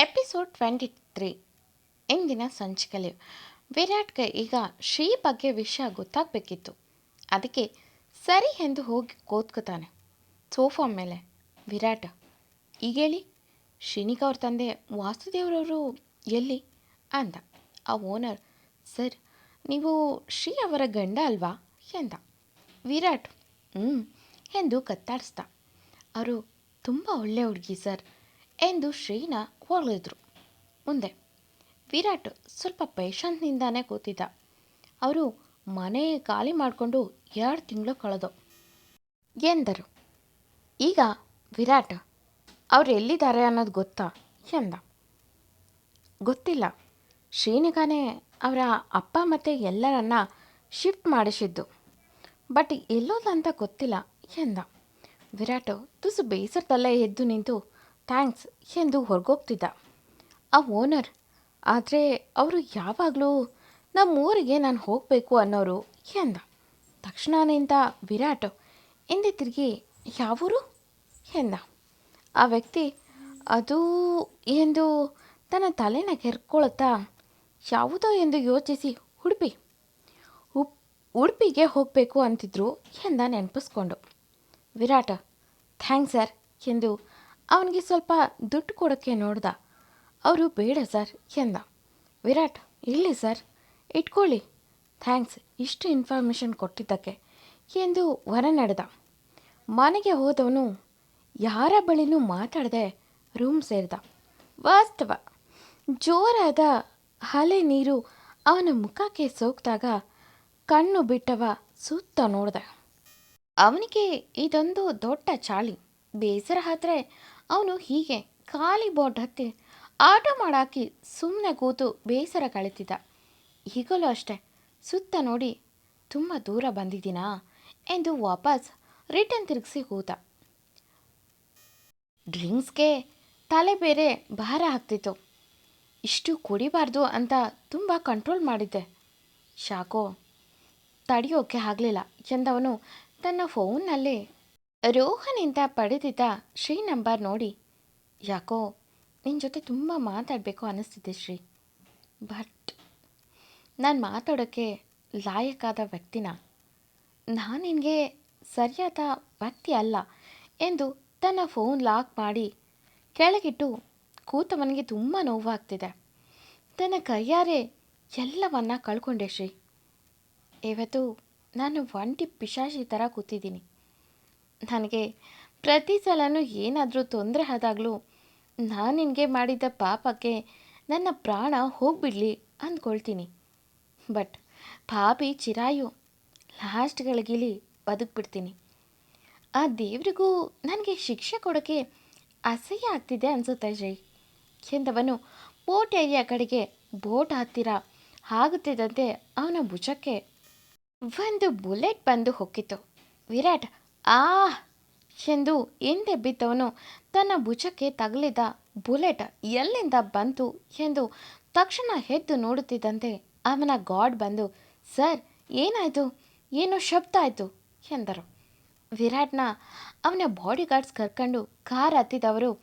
Episode twenty three, ಇಂದಿನ ಸಂಚಿಕೆಯಲ್ಲಿ ವಿರಾಟ್ಗೆ ಈಗ ಶ್ರೀ ಬಗ್ಗೆ ವಿಷಯ ಗೊತ್ತಾಗಬೇಕಿತ್ತು. ಅದಕ್ಕೆ ಸರಿ ಎಂದು ಹೋಗಿ ಕೂತ್ಕೋತಾನೆ. ಸೋಫಾ ಮೇಲೆ ವಿರಾಟ್, ಈಗ ಹೇಳಿ? ಶ್ರೀನಿಕ್ ಅವ್ರ ತಂದೆ ವಾಸುದೇವ್ರವರು ಎಲ್ಲಿ? ಅಂದ. ಆ ಓನರ್, ಸರ್, ನೀವು ಶ್ರೀ ಅವರ ಗಂಡ ಅಲ್ವಾ? ಎಂದ. ವಿರಾಟ್ ಹ್ಞೂ ಎಂದು ಕತ್ತಾಡಿಸ್ದ. ಅವರು ತುಂಬ ಒಳ್ಳೆ ಹುಡುಗಿ ಸರ್. ಎಂದು ಶ್ರೀನ ಹೊಗಳಿದ್ರು ಮುಂದೆ ವಿರಾಟ್ ಸ್ವಲ್ಪ ಪೇಷನ್ನಿಂದಾನೇ ಕೂತಿದ್ದ. ಅವರು ಮನೆ ಖಾಲಿ ಮಾಡಿಕೊಂಡು ಎರಡು ತಿಂಗಳು ಕಳೆದು ಎಂದರು. ಈಗ ವಿರಾಟ್, ಅವ್ರು ಎಲ್ಲಿದ್ದಾರೆ ಅನ್ನೋದು ಗೊತ್ತಾ ಎಂದ. ಗೊತ್ತಿಲ್ಲ. ಶ್ರೀನಿಗಾನೇ ಅವರ ಅಪ್ಪ ಮತ್ತು ಎಲ್ಲರನ್ನ ಶಿಫ್ಟ್ ಮಾಡಿಸಿದ್ದು. ಬಟ್ ಎಲ್ಲೋದಂತ ಗೊತ್ತಿಲ್ಲ ಎಂದ. ವಿರಾಟ್ ತುಸು ಬೇಸರದಲ್ಲೇ ಎದ್ದು ನಿಂತು ಥ್ಯಾಂಕ್ಸ್ ಎಂದು ಹೊರಗೋಗ್ತಿದ್ದ. ಆ ಓನರ್, ಆದರೆ ಅವರು ಯಾವಾಗಲೂ ನಮ್ಮೂರಿಗೆ ನಾನು ಹೋಗಬೇಕು ಅನ್ನೋರು, ಎಂದ. ತಕ್ಷಣ ನಿಂತ ವಿರಾಟ್, ಹಿಂದೆ ತಿರುಗಿ ಯಾವೂರು? ಎಂದ. ಆ ವ್ಯಕ್ತಿ, ಅದು ಎಂದು ತನ್ನ ತಲೆನ ಕೆರ್ಕೊಳ್ಳುತ್ತಾ ಯಾವುದೋ ಎಂದು ಯೋಚಿಸಿ ಉಡುಪಿ, ಉಪ್, ಉಡುಪಿಗೆ ಹೋಗಬೇಕು ಅಂತಿದ್ರು, ಎಂದ ನೆನಪಿಸ್ಕೊಂಡು. ವಿರಾಟ್, ಥ್ಯಾಂಕ್ಸ್ ಸರ್, ಎಂದು ಅವನಿಗೆ ಸ್ವಲ್ಪ ದುಡ್ಡು ಕೊಡೋಕ್ಕೆ ನೋಡ್ದ. ಅವರು ಬೇಡ ಸರ್, ಎಂದ. ವಿರಾಟ್ ಇಲ್ಲಿ ಸರ್, ಇಟ್ಕೊಳ್ಳಿ. ಥ್ಯಾಂಕ್ಸ್, ಇಷ್ಟು ಇನ್ಫಾರ್ಮೇಷನ್ ಕೊಟ್ಟಿದ್ದಕ್ಕೆ, ಎಂದು ಹೊರ ನಡೆದ. ಮನೆಗೆ ಹೋದವನು ಯಾರ ಬಳಿನೂ ಮಾತಾಡದೆ ರೂಮ್ ಸೇರಿದ. ವಾಸ್ತವ, ಜೋರಾದ ಹಲೆ ನೀರು ಅವನ ಮುಖಕ್ಕೆ ಸೋಕ್ದಾಗ ಕಣ್ಣು ಬಿಟ್ಟವ ಸುತ್ತ ನೋಡ್ದ. ಅವನಿಗೆ ಇದೊಂದು ದೊಡ್ಡ ಚಾಳಿ. ಬೇಸರ ಆದರೆ ಅವನು ಹೀಗೆ ಖಾಲಿ ಬೋಟ್ ಹತ್ತಿ ಆಟ ಮಾಡಾಕಿ ಸುಮ್ಮನೆ ಕೂತು ಬೇಸರ ಕಳೆತಿದ್ದ. ಈಗಲೂ ಅಷ್ಟೆ ಸುತ್ತ ನೋಡಿ ತುಂಬ ದೂರ ಬಂದಿದ್ದೀನಾ ಎಂದು ವಾಪಸ್ ರಿಟರ್ನ್ ತಿರುಗಿಸಿ ಕೂತ. ಡ್ರಿಂಕ್ಸ್ಗೆ ತಲೆ ಬೇರೆ ಭಾರ ಹಾಕ್ತಿತ್ತು ಇಷ್ಟು ಕುಡಿಬಾರ್ದು ಅಂತ ತುಂಬ ಕಂಟ್ರೋಲ್ ಮಾಡಿದ್ದೆ. ಶಾಕೋ, ತಡೆಯೋಕೆ ಆಗಲಿಲ್ಲ ಎಂದವನು ತನ್ನ ಫೋನ್ನಲ್ಲಿ ರೋಹನಿಂದ ಪಡೆದಿದ್ದ ಶ್ರೀ ನಂಬರ್ ನೋಡಿ. ಯಾಕೋ ನಿನ್ನ ಜೊತೆ ತುಂಬ ಮಾತಾಡಬೇಕು ಅನ್ನಿಸ್ತಿದೆ ಶ್ರೀ. ಬಟ್, ನಾನು ಮಾತಾಡೋಕ್ಕೆ ಲಾಯಕ್ಕಾದ ವ್ಯಕ್ತಿನ? ನಾನು ನಿನಗೆ ಸರಿಯಾದ ವ್ಯಕ್ತಿ ಅಲ್ಲ ಎಂದು ತನ್ನ ಫೋನ್ ಲಾಕ್ ಮಾಡಿ ಕೆಳಗಿಟ್ಟು ಕೂತವನಿಗೆ ತುಂಬ ನೋವಾಗ್ತಿದೆ. ತನ್ನ ಕೈಯಾರೆ ಎಲ್ಲವನ್ನ ಕಳ್ಕೊಂಡೆ ಶ್ರೀ. ಇವತ್ತು ನಾನು ಒಂಟಿ ಪಿಶಾಚಿ ಥರ ಕೂತಿದ್ದೀನಿ. ನನಗೆ ಪ್ರತಿ ಸಲನೂ ಏನಾದರೂ ತೊಂದರೆ ಆದಾಗಲೂ ನಾನು ನಿನಗೆ ಮಾಡಿದ ಪಾಪಕ್ಕೆ ನನ್ನ ಪ್ರಾಣ ಹೋಗಿಬಿಡ್ಲಿ ಅಂದ್ಕೊಳ್ತೀನಿ. ಬಟ್ ಪಾಪಿ ಚಿರಾಯು ಲಾಸ್ಟ್ಗಳಿಗಿಲಿ ಬದುಕ್ಬಿಡ್ತೀನಿ. ಆ ದೇವರಿಗೂ ನನಗೆ ಶಿಕ್ಷೆ ಕೊಡೋಕ್ಕೆ ಅಸಹ್ಯ ಆಗ್ತಿದೆ ಅನಿಸುತ್ತೆ ಜೈ ಎಂದವನು ಬೋಟ್ ಏರಿಯಾ ಕಡೆಗೆ ಬೋಟ್ ಹತ್ತಿರ ಆಗುತ್ತಿದ್ದಂತೆ ಅವನ ಭುಜಕ್ಕೆ ಒಂದು ಬುಲೆಟ್ ಬಂದು ಹೊಕ್ಕಿತು. ವಿರಾಟ್ ಆ ಎಂದು ಹಿಂದೆ ಬಿದ್ದವನು ತನ್ನ ಭುಜಕ್ಕೆ ತಗಲಿದ ಬುಲೆಟ್ ಎಲ್ಲಿಂದ ಬಂತು ಎಂದು ತಕ್ಷಣ ಎದ್ದು ನೋಡುತ್ತಿದ್ದಂತೆ ಅವನ ಗಾಡ್ ಬಂದು, ಸರ್, ಏನಾಯಿತು? ಏನೋ ಶಬ್ದ ಆಯಿತು? ಎಂದರು. ವಿರಾಟ್ನ ಅವನ ಬಾಡಿ ಗಾರ್ಡ್ಸ್ ಕರ್ಕೊಂಡು ಕಾರ್ ಹತ್ತಿದವರು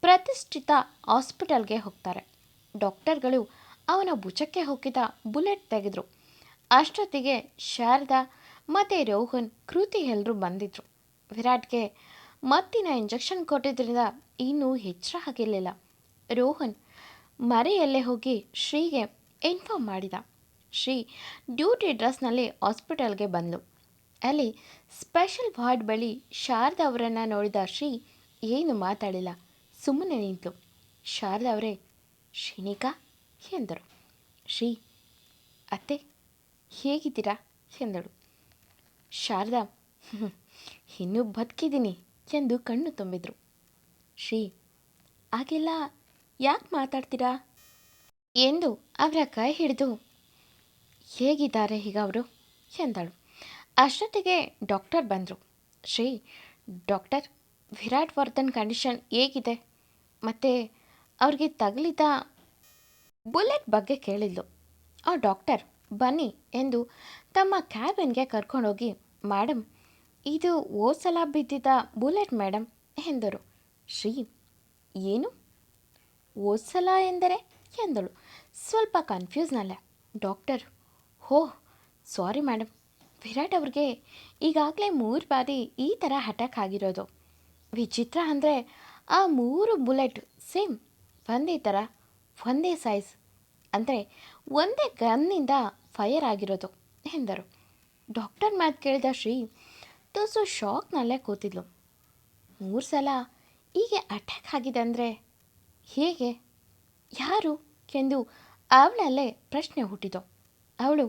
ಪ್ರತಿಷ್ಠಿತ ಹಾಸ್ಪಿಟಲ್ಗೆ ಹೋಗ್ತಾರೆ. ಡಾಕ್ಟರ್ಗಳು ಅವನ ಭುಜಕ್ಕೆ ಹೋಗಿದ ಬುಲೆಟ್ ತೆಗೆದರು. ಅಷ್ಟೊತ್ತಿಗೆ ಶಾರದಾ ಮತ್ತು ರೋಹನ್ ಕೃತಿ ಎಲ್ಲರೂ ಬಂದಿದ್ರು. ವಿರಾಟ್ಗೆ ಮತ್ತಿನ ಇಂಜೆಕ್ಷನ್ ಕೊಟ್ಟಿದ್ದರಿಂದ ಇನ್ನೂ ಹೆಚ್ಚರ ಆಗಿರಲಿಲ್ಲ. ರೋಹನ್ ಮರೆಯಲ್ಲೇ ಹೋಗಿ ಶ್ರೀಗೆ ಇನ್ಫಾರ್ಮ್ ಮಾಡಿದ. ಶ್ರೀ ಡ್ಯೂಟಿ ಡ್ರೆಸ್ನಲ್ಲಿ ಹಾಸ್ಪಿಟಲ್ಗೆ ಬಂದು ಅಲ್ಲಿ ಸ್ಪೆಷಲ್ ವಾರ್ಡ್ ಬಳಿ ಶಾರದಾ ಅವರನ್ನು ನೋಡಿದ ಶ್ರೀ ಏನು ಮಾತಾಡಿಲ್ಲ ಸುಮ್ಮನೆ ನಿಂತಳು ಶಾರದಾ ಅವರೇ ಶ್ರೀನಿಕಾ? ಎಂದರು. ಶ್ರೀ ಅತ್ತೆ ಹೇಗಿದ್ದೀರಾ? ಎಂದಳು. ಶಾರದಾ "ಹ್ಮ್, ಇನ್ನೂ ಬದುಕಿದ್ದೀನಿ ಎಂದು ಕಣ್ಣು ತುಂಬಿದ್ರು. ಶ್ರೀ, ಹಾಗೆಲ್ಲ ಯಾಕೆ ಮಾತಾಡ್ತೀರಾ? ಎಂದು ಅವರ ಕೈ ಹಿಡಿದು, ಹೇಗಿದ್ದಾರೆ ಈಗ ಅವರು? ಎಂದಳು. ಅಷ್ಟೊತ್ತಿಗೆ ಡಾಕ್ಟರ್ ಬಂದರು. ಶ್ರೀ, ಡಾಕ್ಟರ್ ವಿರಾಟ್ ವರ್ಧನ್ ಕಂಡೀಷನ್ ಹೇಗಿದೆ? ಮತ್ತು ಅವ್ರಿಗೆ ತಗಲಿದ ಬುಲೆಟ್ ಬಗ್ಗೆ ಕೇಳಿದ್ಲು. ಆ ಡಾಕ್ಟರ್ ಬನ್ನಿ ಎಂದು ತಮ್ಮ ಕ್ಯಾಬಿನ್ಗೆ ಕರ್ಕೊಂಡೋಗಿ ಮೇಡಮ್ ಇದು ಓಸಲ ಸಲ ಬಿದ್ದಿದ್ದ ಬುಲೆಟ್ ಮೇಡಮ್ ಎಂದರು. ಶ್ರೀ, ಏನು? ಓದ್ಸಲ ಎಂದರೆ? ಎಂದಳು. ಸ್ವಲ್ಪ ಕನ್ಫ್ಯೂಸ್ನಲ್ಲೇ ಡಾಕ್ಟರ್, ಹೋ ಸಾರಿ ಮೇಡಮ್ ವಿರಾಟ್ ಅವ್ರಿಗೆ ಈಗಾಗಲೇ ಮೂರು ಬಾರಿ ಈ ಥರ ಅಟ್ಯಾಕ್ ಆಗಿರೋದು. ವಿಚಿತ್ರ ಅಂದರೆ ಆ ಮೂರು ಬುಲೆಟ್ ಸೇಮ್, ಒಂದೇ ಥರ, ಒಂದೇ ಸೈಜ್ ಅಂದರೆ ಒಂದೇ ಗನ್ನಿಂದ ಫೈರ್ ಆಗಿರೋದು, ಎಂದರು. ಡಾಕ್ಟರ್ ಮಾತು ಕೇಳಿದ ಶ್ರೀ ತುಸು ಶಾಕ್ನಲ್ಲೇ ಕೂತಿದ್ಲು. ಮೂರು ಸಲ ಹೀಗೆ ಅಟ್ಯಾಕ್ ಆಗಿದೆ ಅಂದರೆ ಹೇಗೆ? ಯಾರು? ಎಂದು ಅವಳಲ್ಲೇ ಪ್ರಶ್ನೆ ಹುಟ್ಟಿತು. ಅವಳು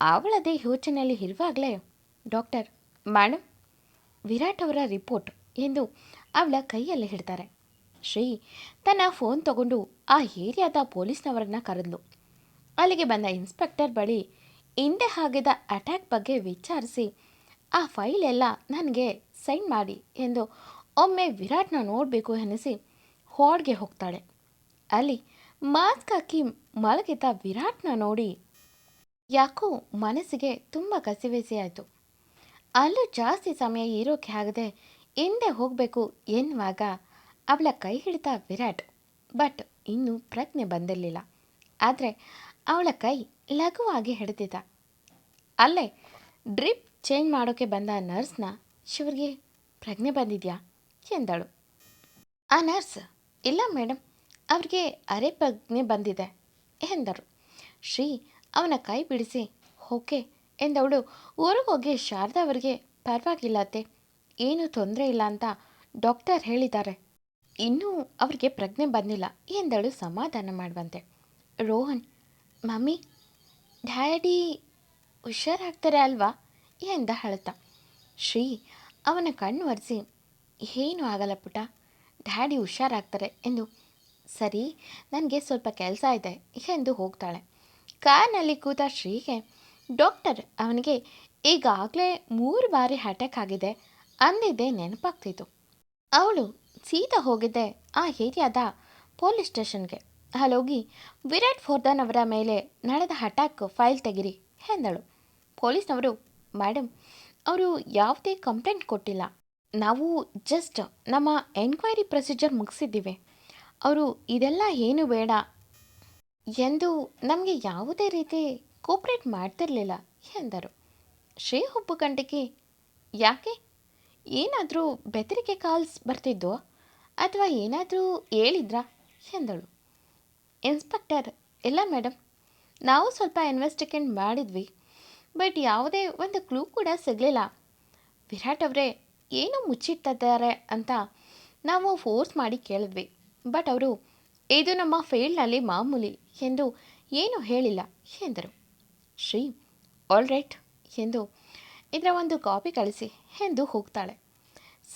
ಅವಳದೇ ಯೋಚನೆಯಲ್ಲಿ ಇರುವಾಗಲೇ, ಡಾಕ್ಟರ್ ಮೇಡಮ್ ವಿರಾಟ್ ಅವರ ರಿಪೋರ್ಟ್, ಎಂದು ಅವಳ ಕೈಯಲ್ಲಿ ಹಿಡ್ತಾರೆ. ಶ್ರೀ ತನ್ನ ಫೋನ್ ತಗೊಂಡು ಆ ಏರಿಯಾದ ಪೊಲೀಸ್ನವರನ್ನ ಕರೆದ್ಲು. ಅಲ್ಲಿಗೆ ಬಂದ ಇನ್ಸ್ಪೆಕ್ಟರ್ ಬಳಿ ಹಿಂದೆ ಆಗಿದ ಅಟ್ಯಾಕ್ ಬಗ್ಗೆ ವಿಚಾರಿಸಿ ಆ ಫೈಲ್ ಎಲ್ಲ ನನಗೆ ಸೈನ್ ಮಾಡಿ ಎಂದು ಒಮ್ಮೆ ವಿರಾಟ್ನ ನೋಡಬೇಕು ಎನಿಸಿ ಹಾಡ್ಗೆ ಹೋಗ್ತಾಳೆ. ಅಲ್ಲಿ ಮಾಸ್ಕ್ ಹಾಕಿ ಮಲಗಿದ್ದ ವಿರಾಟ್ನ ನೋಡಿ ಯಾಕೋ ಮನಸ್ಸಿಗೆ ತುಂಬ ಕಸಿವಿಸಿ ಆಯಿತು ಅಲ್ಲೂ ಜಾಸ್ತಿ ಸಮಯ ಇರೋಕೆ ಆಗದೆ ಹಿಂದೆ ಹೋಗಬೇಕು ಎನ್ನುವಾಗ ಅವಳ ಕೈ ಹಿಡಿದ ವಿರಾಟ್. ಬಟ್ ಇನ್ನೂ ಪ್ರಜ್ಞೆ ಬಂದಿರಲಿಲ್ಲ. ಆದರೆ ಅವಳ ಕೈ ಲಘುವಾಗಿ ಹಿಡಿದಿದ್ದ. ಅಲ್ಲೇ ಡ್ರಿಪ್ ಚೇಂಜ್ ಮಾಡೋಕ್ಕೆ ಬಂದ ನರ್ಸ್ನ, ಶಿವರಿಗೆ ಪ್ರಜ್ಞೆ ಬಂದಿದೆಯಾ? ಎಂದಳು. ಆ ನರ್ಸ್, ಇಲ್ಲ ಮೇಡಮ್ ಅವ್ರಿಗೆ ಅರೆ ಪ್ರಜ್ಞೆ ಬಂದಿದೆ, ಎಂದರು. ಶ್ರೀ, ಅವನ ಕೈ ಬಿಡಿಸಿ ಓಕೆ ಎಂದವಳು. ಊರಿಗೋಗಿ ಶಾರದಾ ಅವರಿಗೆ ಪರವಾಗಿಲ್ಲ ಏನು ಏನೂ ತೊಂದರೆ ಇಲ್ಲ ಅಂತ ಡಾಕ್ಟರ್ ಹೇಳಿದ್ದಾರೆ. ಇನ್ನೂ ಅವ್ರಿಗೆ ಪ್ರಜ್ಞೆ ಬಂದಿಲ್ಲ, ಎಂದಳು ಸಮಾಧಾನ ಮಾಡುವಂತೆ. ರೋಹನ್, ಮಮ್ಮಿ, ಡ್ಯಾಡಿ ಹುಷಾರಾಗ್ತಾರೆ ಅಲ್ವಾ? ಎಂದ ಹಳತ ಶ್ರೀ, ಅವನ ಕಣ್ಣು ಒರೆಸಿ, ಏನೂ ಆಗಲ್ಲ ಪುಟ, ಡ್ಯಾಡಿ ಹುಷಾರಾಗ್ತಾರೆ ಎಂದು. ಸರಿ, ನನಗೆ ಸ್ವಲ್ಪ ಕೆಲಸ ಇದೆ ಎಂದು ಹೋಗ್ತಾಳೆ. ಕಾರ್ನಲ್ಲಿ ಕೂತ ಶ್ರೀಗೆ, ಡಾಕ್ಟರ್, ಅವನಿಗೆ ಈಗಾಗಲೇ ಮೂರು ಬಾರಿ ಅಟ್ಯಾಕ್ ಆಗಿದೆ, ಅಂದಿದ್ದೆ ನೆನಪಾಗ್ತಿತ್ತು. ಅವಳು ಸೀದಾ ಹೋಗಿದ್ದೆ ಆ ಏರಿಯಾದ ಪೊಲೀಸ್ ಸ್ಟೇಷನ್ಗೆ. ಅಲ್ಲೋಗಿ ವಿರಾಟ್ ಫೋರ್ದನ್ ಅವರ ಮೇಲೆ ನಡೆದ ಅಟ್ಯಾಕ್ ಫೈಲ್ ತೆಗಿರಿ ಎಂದಳು. ಪೊಲೀಸ್ನವರು ಮೇಡಮ್ ಅವರು ಯಾವುದೇ ಕಂಪ್ಲೇಂಟ್ ಕೊಟ್ಟಿಲ್ಲ. ನಾವು ಜಸ್ಟ್ ನಮ್ಮ ಎನ್ಕ್ವೈರಿ ಪ್ರೊಸೀಜರ್ ಮುಗಿಸಿದ್ದೀವಿ. ಅವರು, ಇದೆಲ್ಲ ಏನು ಬೇಡ ಎಂದು ನಮಗೆ ಯಾವುದೇ ರೀತಿ ಕೋಪ್ರೇಟ್ ಮಾಡ್ತಿರಲಿಲ್ಲ ಎಂದರು. ಶ್ರೀ ಹುಬ್ಬು ಕಂಡಿಕೆ ಯಾಕೆ? ಏನಾದರೂ ಬೆದರಿಕೆ ಕಾಲ್ಸ್ ಬರ್ತಿದ್ದೋ ಅಥವಾ ಏನಾದರೂ ಹೇಳಿದ್ರಾ ಎಂದಳು. ಇನ್ಸ್ಪೆಕ್ಟರ್ ಇಲ್ಲ ಮೇಡಮ್ ನಾವು ಸ್ವಲ್ಪ ಇನ್ವೆಸ್ಟಿಗೇಟ್ ಮಾಡಿದ್ವಿ. ಬಟ್ ಯಾವುದೇ ಒಂದು ಕ್ಲೂ ಕೂಡ ಸಿಗಲಿಲ್ಲ. ವಿರಾಟ್ ಅವರೇ, ಏನು ಮುಚ್ಚಿಟ್ಟಿದ್ದಾರೆ? ಅಂತ ನಾವು ಫೋರ್ಸ್ ಮಾಡಿ ಕೇಳಿದ್ವಿ. ಬಟ್ ಅವರು, ಇದು ನಮ್ಮ ಫೀಲ್ಡ್ನಲ್ಲಿ ಮಾಮೂಲಿ, ಎಂದು ಏನೂ ಹೇಳಿಲ್ಲ ಎಂದರು. ಶ್ರೀ ಆಲ್ ರೈಟ್ ಎಂದು ಇದರ ಒಂದು ಕಾಪಿ ಕಳಿಸಿ ಎಂದು ಹೋಗ್ತಾಳೆ.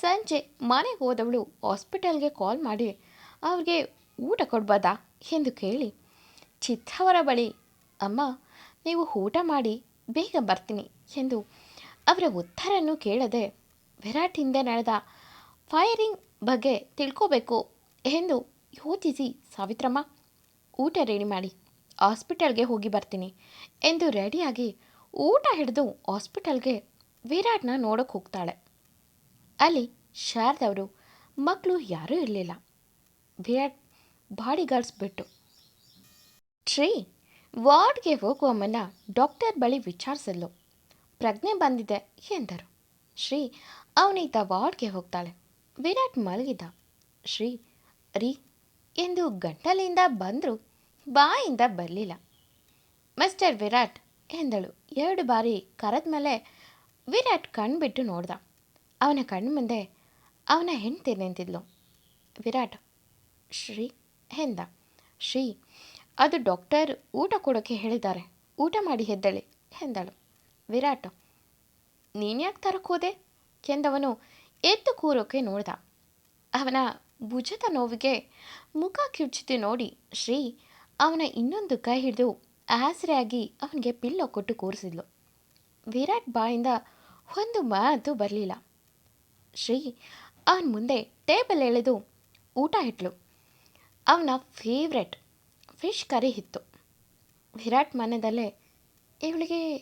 ಸಂಜೆ ಮನೆಗೆ ಹೋದವಳು ಹಾಸ್ಪಿಟಲ್ಗೆ ಕಾಲ್ ಮಾಡಿ, ಅವ್ರಿಗೆ ಊಟ ಕೊಡ್ಬೋದಾ? ಎಂದು ಕೇಳಿ ಚಿತ್ತವರ ಬಳಿ. ಅಮ್ಮ, ನೀವು ಊಟ ಮಾಡಿ ಬೇಗ ಬರ್ತೀನಿ ಎಂದು ಅವರ ಉತ್ತರನ್ನು ಕೇಳದೆ ವಿರಾಟ್ ಹಿಂದೆ ನಡೆದ ಫೈರಿಂಗ್ ಬಗ್ಗೆ ತಿಳ್ಕೋಬೇಕು ಎಂದು ಯೋಚಿಸಿ, ಸಾವಿತ್ರಮ್ಮ, ಊಟ ರೆಡಿ ಮಾಡಿ, ಹಾಸ್ಪಿಟಲ್ಗೆ ಹೋಗಿ ಬರ್ತೀನಿ ಎಂದು ರೆಡಿಯಾಗಿ ಊಟ ಹಿಡಿದು ಹಾಸ್ಪಿಟಲ್ಗೆ ವಿರಾಟ್ನ ನೋಡೋಕೆ ಹೋಗ್ತಾಳೆ. ಅಲ್ಲಿ ಶಾರದವರು ಮಕ್ಕಳು ಯಾರೂ ಇರಲಿಲ್ಲ. ವಿರಾಟ್ ಬಾಡಿ ಗಾರ್ಡ್ಸ್ ಬಿಟ್ಟು, ಶ್ರೀ ವಾರ್ಡ್ಗೆ ಹೋಗುವ ಮುನ್ನ ಡಾಕ್ಟರ್ ಬಳಿ ವಿಚಾರಿಸಲು ಪ್ರಜ್ಞೆ ಬಂದಿದೆ ಎಂದರು. ಶ್ರೀ, ಅವನೀತ ವಾರ್ಡ್ಗೆ ಹೋಗ್ತಾಳೆ. ವಿರಾಟ್ ಮಲಗಿದ್ದ ಶ್ರೀ, ರೀ, ಎಂದು ಗಂಟಲಿಂದ ಬಂದರೂ ಬಾಯಿಂದ ಬರಲಿಲ್ಲ. ಮಿಸ್ಟರ್ ವಿರಾಟ್ ಎಂದಳು. ಎರಡು ಬಾರಿ ಕರೆದ ಮೇಲೆ ವಿರಾಟ್ ಕಣ್ಬಿಟ್ಟು ನೋಡ್ದ. ಅವನ ಕಣ್ಣು ಮುಂದೆ ಅವನ ಹೆಂಡ್ತಿ ನಿಂತಿದ್ಲು. ವಿರಾಟ್, ಶ್ರೀ, ಎಂದ. ಶ್ರೀ ಅದು ಡಾಕ್ಟರ್ ಊಟ ಕೊಡೋಕ್ಕೆ ಹೇಳಿದ್ದಾರೆ. ಊಟ ಮಾಡಿ ಹೆದ್ದಳೆ, ಎಂದಳು. ವಿರಾಟ್ ನೀನ್ಯಾಕೆ ತರಕ್ಕೆ ಹೋದೆ? ಎಂದವನು ಎದ್ದು ಕೂರೋಕೆ ನೋಡ್ದ. ಅವನ ಭುಜದ ನೋವಿಗೆ ಮುಖ ಕಿರ್ಚಿತು ನೋಡಿ ಶ್ರೀ ಅವನ ಇನ್ನೊಂದು ಕೈ ಹಿಡಿದು ಆಸರೆಯಾಗಿ ಅವನಿಗೆ ಪಿಲ್ಲೋ ಕೊಟ್ಟು ಕೂರಿಸಿದ್ಲು. ವಿರಾಟ್ ಬಾಯಿಂದ ಒಂದು ಮಾತು ಬರಲಿಲ್ಲ. ಶ್ರೀ ಅವನ ಮುಂದೆ ಟೇಬಲ್ ಎಳೆದು ಊಟ ಇಟ್ಲು. ಅವನ ಫೇವ್ರೆಟ್ ಫಿಶ್ ಕರಿ ಇತ್ತು ವಿರಾಟ್ ಮನೆಯಲ್ಲೇ ಇವಳಿಗೆ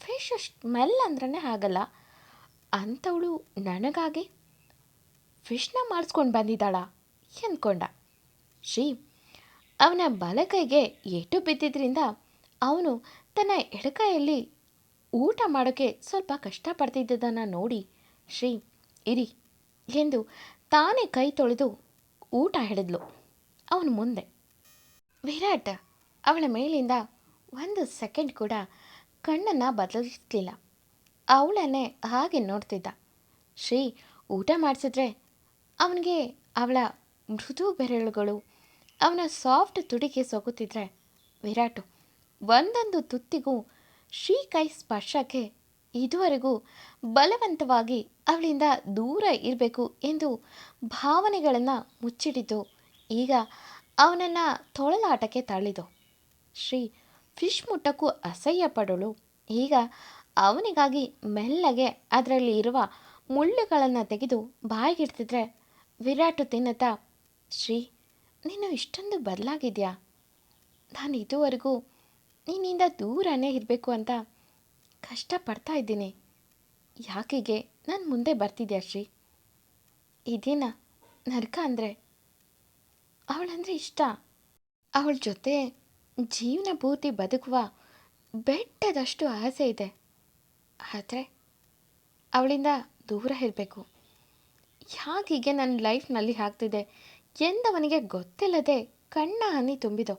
ಫಿಶ್ ಸ್ಮೆಲ್ ಅಂದ್ರೇ ಆಗಲ್ಲ. ಅಂಥವಳು ನನಗಾಗಿ ಫಿಶ್ನ ಮಾಡಿಸ್ಕೊಂಡು ಬಂದಿದ್ದಾಳ ಎಂದ್ಕೊಂಡ. ಶ್ರೀ ಅವನ ಬಲಕೈಗೆ ಏಟು ಬಿದ್ದಿದ್ದರಿಂದ ಅವನು ತನ್ನ ಎಡಕೈಯಲ್ಲಿ ಊಟ ಮಾಡೋಕ್ಕೆ ಸ್ವಲ್ಪ ಕಷ್ಟಪಡ್ತಿದ್ದದನ್ನು ನೋಡಿ ಶ್ರೀ, ಇರಿ ಎಂದು ತಾನೇ ಕೈ ತೊಳೆದು ಊಟ ಹಿಡಿದ್ಲು. ಅವನು ಮುಂದೆ ವಿರಾಟ್ ಅವಳ ಮೇಲಿಂದ ಒಂದು ಸೆಕೆಂಡ್ ಕೂಡ ಕಣ್ಣನ್ನು ಬದಲಿಸಲಿಲ್ಲ. ಅವಳನ್ನೇ ಹಾಗೆ ನೋಡ್ತಿದ್ದ. ಶ್ರೀ, ಊಟ ಮಾಡಿಸಿದ್ರೆ? ಅವನಿಗೆ ಅವಳ ಮೃದು ಬೆರಳುಗಳು, ಅವನ ಸಾಫ್ಟ್ ತುಡಿಗೆ ಸೊಗುತ್ತಿದ್ರೆ ವಿರಾಟು ಒಂದೊಂದು ತುತ್ತಿಗೂ ಶ್ರೀ ಕೈ ಸ್ಪರ್ಶಕ್ಕೆ ಇದುವರೆಗೂ ಬಲವಂತವಾಗಿ ಅವಳಿಂದ ದೂರ ಇರಬೇಕು ಎಂದು ಭಾವನೆಗಳನ್ನು ಮುಚ್ಚಿಡಿತು. ಈಗ ಅವನನ್ನು ತೊಳಲಾಟಕ್ಕೆ ತಳ್ಳಿದು. ಶ್ರೀ ಫಿಶ್ ಮುಟ್ಟಕ್ಕೂ ಅಸಹ್ಯ ಈಗ ಅವನಿಗಾಗಿ ಮೆಲ್ಲಗೆ ಅದರಲ್ಲಿ ಇರುವ ಮುಳ್ಳುಗಳನ್ನು ತೆಗೆದು ಬಾಯಿಗಿಡ್ತಿದ್ರೆ ವಿರಾಟು ತಿನ್ನುತ್ತಾ, ಶ್ರೀ, ನೀನು ಇಷ್ಟೊಂದು ಬದಲಾಗಿದ್ಯಾ? ನಾನು ಇದುವರೆಗೂ ನಿನ್ನಿಂದ ದೂರನೇ ಇರಬೇಕು ಅಂತ ಕಷ್ಟಪಡ್ತಾ ಇದ್ದೀನಿ. ಯಾಕಿಗೆ? ನಾನು ಮುಂದೆ ಬರ್ತಿದ್ಯಾ ಶ್ರೀ? ಇದೇನಾ ನರಕ ಅಂದರೆ ಅವಳಂದರೆ ಇಷ್ಟ. ಅವಳ ಜೊತೆ ಜೀವನ ಪೂರ್ತಿ ಬದುಕುವ ಬೆಟ್ಟದಷ್ಟು ಆಸೆ ಇದೆ. ಆದರೆ ಅವಳಿಂದ ದೂರ ಇರಬೇಕು. ಹೀಗೆ ನನ್ನ ಲೈಫ್ನಲ್ಲಿ ಆಗ್ತಿದೆ? ಎಂದವನಿಗೆ ಗೊತ್ತಿಲ್ಲದೆ ಕಣ್ಣ ಹನಿ ತುಂಬಿದೋ.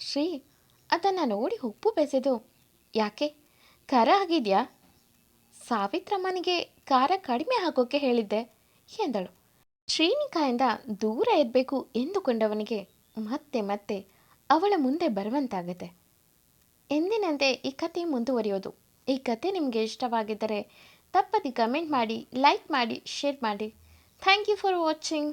ಶ್ರೀ, ಅದನ್ನು ನೋಡಿ ಉಪ್ಪು ಬೆಸೆದು, ಯಾಕೆ? ಖರ ಆಗಿದೆಯಾ? ಸಾವಿತ್ರಮ್ಮನಿಗೆ ಖಾರ ಕಡಿಮೆ ಹಾಕೋಕ್ಕೆ ಹೇಳಿದ್ದೆ, ಎಂದಳು. ಶ್ರೀನಿಕಾಯಿಂದ ದೂರ ಇರಬೇಕು ಎಂದುಕೊಂಡವನಿಗೆ ಮತ್ತೆ ಮತ್ತೆ ಅವಳ ಮುಂದೆ ಬರುವಂತಾಗುತ್ತೆ. ಎಂದಿನಂತೆ ಈ ಕತೆ ಮುಂದುವರಿಯೋದು. ಈ ಕತೆ ನಿಮಗೆ ಇಷ್ಟವಾಗಿದ್ದರೆ ತಪ್ಪದೆ ಕಮೆಂಟ್ ಮಾಡಿ ಲೈಕ್ ಮಾಡಿ ಶೇರ್ ಮಾಡಿ. Thank you for watching